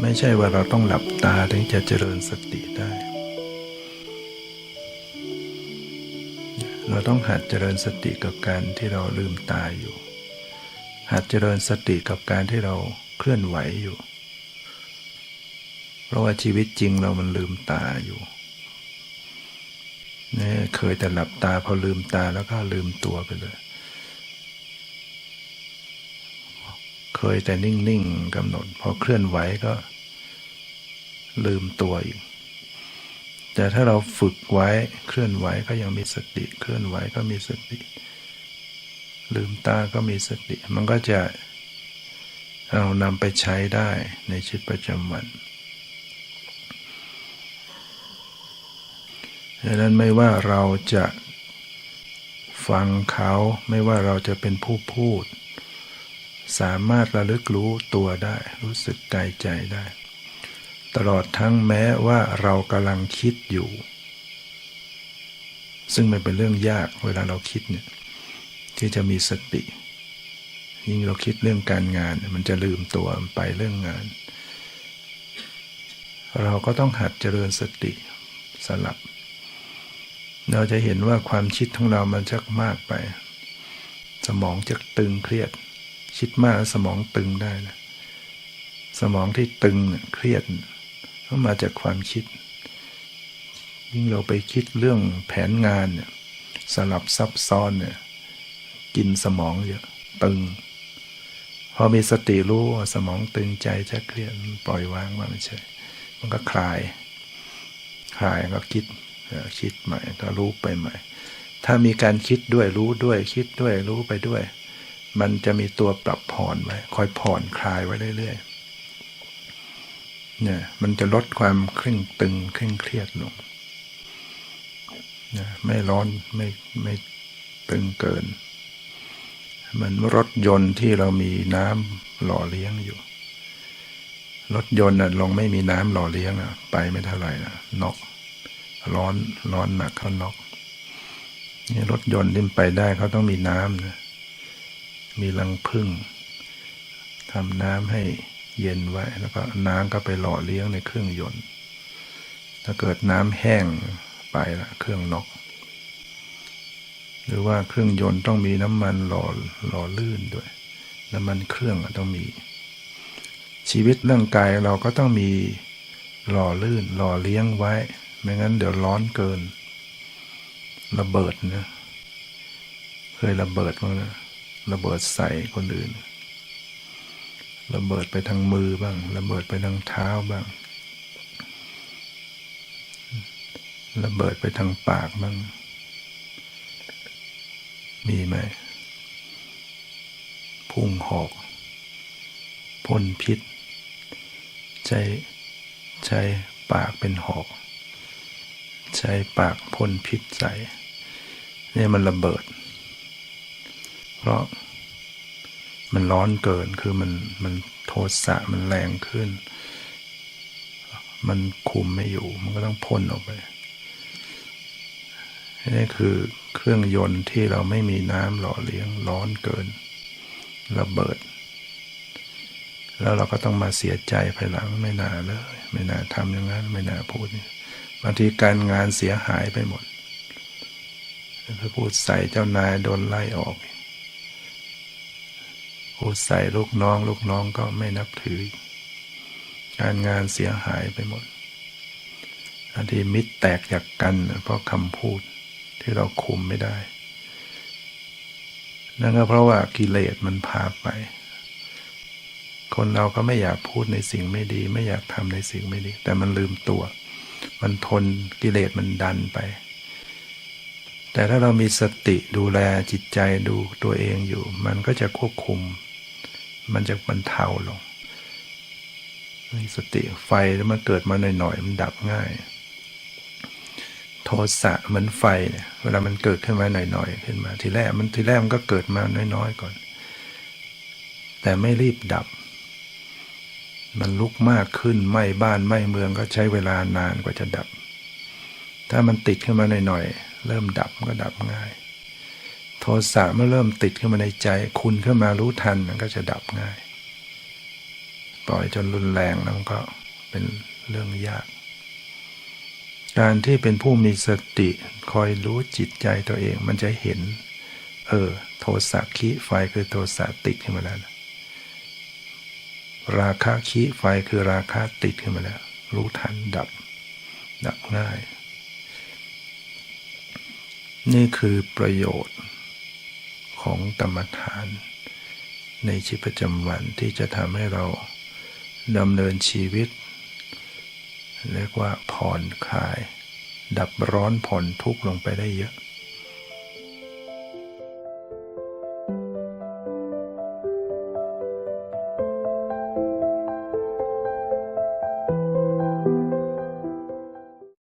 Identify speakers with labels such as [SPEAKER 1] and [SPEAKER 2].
[SPEAKER 1] ไม่ใช่ว่าเราต้องหลับตาถึงจะเจริญสติได้ เราต้องหัดเจริญสติกับการที่เราลืมตาอยู่ หัดเจริญสติกับการที่เราเคลื่อนไหวอยู่ เพราะว่าชีวิตจริงเรามันลืมตาอยู่เนี่ยเคยแต่หลับตาพอลืมตาแล้วก็ลืมตัวไปเลย เคยแต่นิ่งๆกำหนด พอเคลื่อนไหวก็ลืมตัวอีก แต่ถ้าเราฝึกไว้เคลื่อนไหวก็ยังมีสติ เคลื่อนไหวก็มีสติ ลืมตาก็มีสติ มันก็จะเอานำไปใช้ได้ในชีวิตประจำวันดังนั้นไม่ว่าเราจะฟังเขาไม่ว่าเราจะเป็นผู้พูด สามารถระลึกรู้ตัวได้ รู้สึกกายใจได้ ตลอดทั้งแม้ว่าเรากำลังคิดอยู่ ซึ่งมันเป็นเรื่องยากเวลาเราคิดเนี่ยที่จะมีสติ ยิ่งเราคิดเรื่องการงาน มันจะลืมตัวไปเรื่องงาน เราก็ต้องหัดเจริญสติสลับ เราจะเห็นว่าความคิดของเรามันชักมากไป สมองจะตึงเครียด คิดมากแล้วสมองตึงได้นะสมองที่ตึงเนี่ยเครียดก็มาจากความคิด ยิ่งเราไปคิดเรื่องแผนงานเนี่ยสลับซับซ้อนเนี่ยกินสมองเยอะตึง พอมีสติรู้สมองตึงใจจะเครียดปล่อยวางว่าไม่ใช่ มันก็คลาย คลายก็คิดคิดใหม่ก็รู้ไปใหม่ ถ้ามีการคิดด้วยรู้ด้วยคิดด้วยรู้ไปด้วย มันจะมีตัวปรับผ่อนไว้คอยผ่อนคลายไว้เรื่อยๆเนี่ยมันจะลดความเคร่งตึงเคร่งเครียดลงนี่ยไม่ร้อนไม่ไม่ตึงเกิน เหมือนรถยนต์ที่เรามีน้ำหล่อเลี้ยงอยู่ รถยนต์น่ะลงไม่มีน้ำหล่อเลี้ยงอะ ไปไม่เท่าไหร่นะน็อกร้อนร้อนหนักเขานอกนี่รถยนต์ที่มันไปได้เขาต้องมีน้ำนะ มีรังพึ่งทำน้ำให้เย็นไว้ แล้วก็น้ำก็ไปหล่อเลี้ยงในเครื่องยนต์ ถ้าเกิดน้ำแห้งไปละเครื่องน็อกหรือว่าเครื่องยนต์ต้องมีน้ำมันหล่อหล่อลื่นด้วย น้ำมันเครื่องต้องมี ชีวิตร่างกายเราก็ต้องมีหล่อลื่นหล่อเลี้ยงไว้ ไม่งั้นเดี๋ยวร้อนเกิน ระเบิดนะ เคยระเบิดมั้งนะ ระเบิดใส่คนอื่น ระเบิดไปทางมือบ้าง ระเบิดไปทางเท้าบ้าง ระเบิดไปทางปากบ้าง มีไหม พุ่งหอกพ่นพิษ ใช้ใช้ปากเป็นหอก ใช้ปากพ่นพิษใส่เนี่ยมันระเบิด เพราะมันร้อนเกินคือมันมันโทสะมันแรงขึ้น มันคุมไม่อยู่ มันก็ต้องพ่นออกไปนี่คือเครื่องยนต์ที่เราไม่มีน้ำหล่อเลี้ยงร้อนเกิน ระเบิด แล้วเราก็ต้องมาเสียใจภายหลังไม่น่าเลย ไม่น่าทำอย่างนั้น ไม่น่าพูดบางทีการงานเสียหายไปหมดถ้าพูดใส่เจ้านายโดนไล่ออก ใส่ลูกน้อง ลูกน้องก็ไม่นับถือ การงานเสียหายไปหมดบางทีมิตรแตกจากกันเพราะคำพูดที่เราคุมไม่ได้ นั่นก็เพราะว่ากิเลสมันพาไป คนเราก็ไม่อยากพูดในสิ่งไม่ดี ไม่อยากทำในสิ่งไม่ดี แต่มันลืมตัว มันทนกิเลสมันดันไป แต่ถ้าเรามีสติดูแลจิตใจดูตัวเองอยู่ มันก็จะควบคุม มันจะบรรเทาลง มีสติไฟแล้วมันเกิดมาหน่อยๆมันดับง่าย โทสะเหมือนไฟเนี่ยเวลามันเกิดขึ้นมาหน่อยๆขึ้นมาทีแรกมันทีแรกมันก็เกิดมาน้อยๆก่อน แต่ไม่รีบดับ มันลุกมากขึ้นไหม้บ้านไหม้เมืองก็ใช้เวลานานกว่าจะดับ ถ้ามันติดขึ้นมาหน่อยๆเริ่มดับก็ดับง่าย โทสะเมื่อเริ่มติดขึ้นมาในใจ คุณขึ้นมารู้ทันมันก็จะดับง่าย ปล่อยจนรุนแรงแล้วมันก็เป็นเรื่องยาก การที่เป็นผู้มีสติคอยรู้จิตใจตัวเองมันจะเห็น เออ โทสะคิไฟคือโทสะติดขึ้นมาแล้วนะราคะคิไฟคือราคะติดขึ้นมาแล้ว รู้ทันดับ ดับง่าย นี่คือประโยชน์ ของกรรมฐาน ในชีวิตประจำวันที่จะทำให้เราดำเนินชีวิต เรียกว่าผ่อนคลาย ดับร้อนผ่อนทุกข์ลงไปได้เยอะ